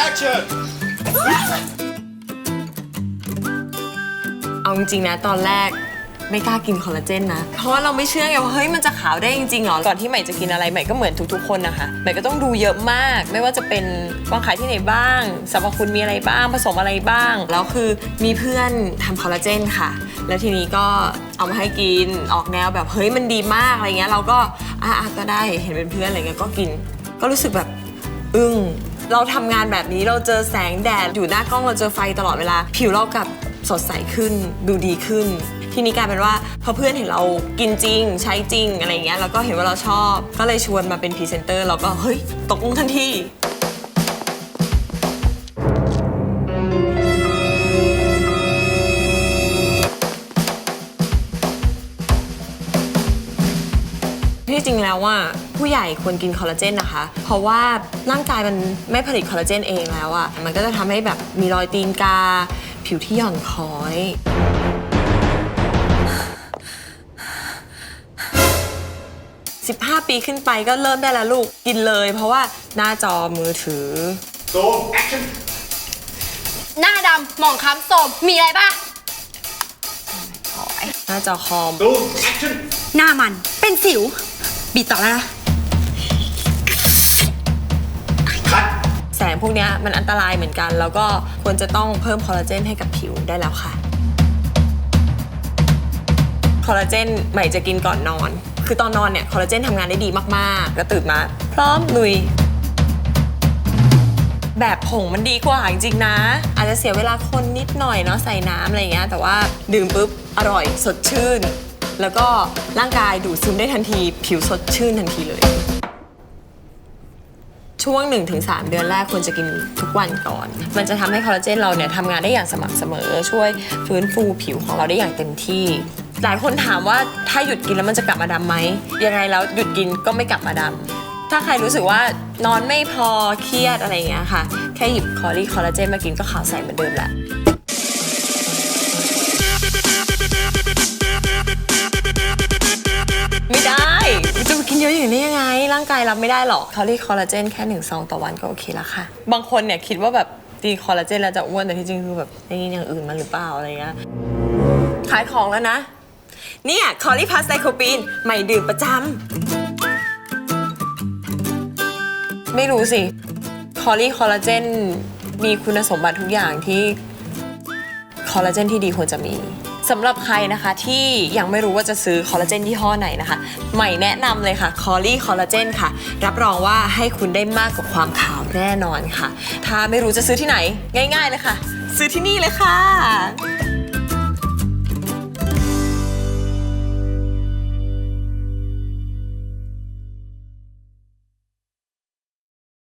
action เอาจริงๆนะตอนแรกไม่กล้ากินคอลลาเจนนะ เพราะว่าเราไม่เชื่อไงว่าเฮ้ยมันจะขาวได้จริงๆเหรอ ก่อนที่ใหม่จะกินอะไรใหม่ก็เหมือนทุกๆคนนะคะใหม่ก็ต้องดูเยอะมาก ไม่ว่าจะเป็นวางขายที่ไหนบ้างสรรพคุณมีอะไรบ้างผสมอะไรบ้าง แล้วคือมีเพื่อนทำคอลลาเจนค่ะ แล้วทีนี้ก็เอามาให้กินออกแนวแบบเฮ้ยมันดีมากอะไรเงี้ยเราก็อะๆก็ได้เห็นเป็นเพื่อนอะไรเงี้ยก็กิน ก็รู้สึกแบบอึ้ง เราทำงานแบบนี้เราเจอแสงแดด อยู่หน้ากล้องเราเจอไฟตลอดเวลา ผิวเรากลับสดใสขึ้น ดูดีขึ้น ทีนี้กลายเป็นว่าพอเพื่อนเห็นเรากินจริง ใช้จริงอะไรเงี้ยแล้วก็เห็นว่าเราชอบ ก็เลยชวนมาเป็นพรีเซนเตอร์เราก็เฮ้ยตกลงทันที ที่จริงแล้วว่าผู้ใหญ่ควรกินคอลลาเจนนะคะ เพราะว่าร่างกายมันไม่ผลิตคอลลาเจนเองแล้วอะมันก็จะทำให้แบบมีรอยตีนกา ผิวที่หย่อนคล้อย 15 ปีขึ้นไปก็เริ่มได้แล้วลูกกินเลย เพราะว่าหน้าจอมือถือ zoom action หน้าดำหมองคล้ำโสมมีอะไรบ้างห น้าจอคอม zoom action หน้ามันเป็นสิว บีบต่อแล้วนะ cut แสงพวกเนี้ยมันอันตรายเหมือนกัน แล้วก็ควรจะต้องเพิ่มคอลลาเจนให้กับผิวได้แล้วค่ะ คอลลาเจนใหม่จะกินก่อนนอน คือตอนนอนเนี่ยคอลลาเจนทำงานได้ดีมากๆ ก็ตื่นมา พร้อมลุย แบบผงมันดีกว่าจริงๆนะ อาจจะเสียเวลาคนนิดหน่อยเนาะใส่น้ำอะไรเงี้ยแต่ว่าดื่มปุ๊บอร่อยสดชื่น แล้วก็ร่างกายดูดซึมได้ทันที ผิวสดชื่นทันทีเลย ช่วง 1-3 เดือนแรกควรจะกินทุกวันก่อน มันจะทำให้คอลลาเจนเราเนี่ยทำงานได้อย่างสม่ำเสมอ ช่วยฟื้นฟูผิวของเราได้อย่างเต็มที่ หลายคนถามว่าถ้าหยุดกินแล้วมันจะกลับมาดำไหมยังไงแล้วหยุดกินก็ไม่กลับมาดำ ถ้าใครรู้สึกว่านอนไม่พอเครียดอะไรอย่างเงี้ยค่ะ แค่หยิบคอรี่คอลลาเจนมากินก็ขาวใสเหมือนเดิมแหละ ไม่ได้จะกินเยอะอย่างนี้ยังไง ร่างกายรับไม่ได้หรอกเขาเรียกคอลลาเจนแค่หนึ่งซองต่อวันก็โอเคแล้วค่ะ บางคนเนี่ยคิดว่าแบบกินคอลลาเจนแล้วจะอ้วนแต่ที่จริงคือแบบได้กินอย่างอื่นมาหรือเปล่าอะไรเงี้ยขายของแล้วนะ เนี่ยคอลลี่พาสไซโคปีนใหม่ดื่มประจำ ไม่รู้สิคอลลี่คอลลาเจนมีคุณสมบัติทุกอย่างที่คอลลาเจนที่ดีควรจะมีสำหรับใครนะคะที่ยังไม่รู้ว่าจะซื้อคอลลาเจนยี่ห้อไหนนะคะ ใหม่แนะนำเลยค่ะคอลี่คอลลาเจนค่ะ รับรองว่าให้คุณได้มากกว่าความขาวแน่นอนค่ะ ถ้าไม่รู้จะซื้อที่ไหน ง่าย ๆ เลยค่ะ ซื้อที่นี่เลยค่ะ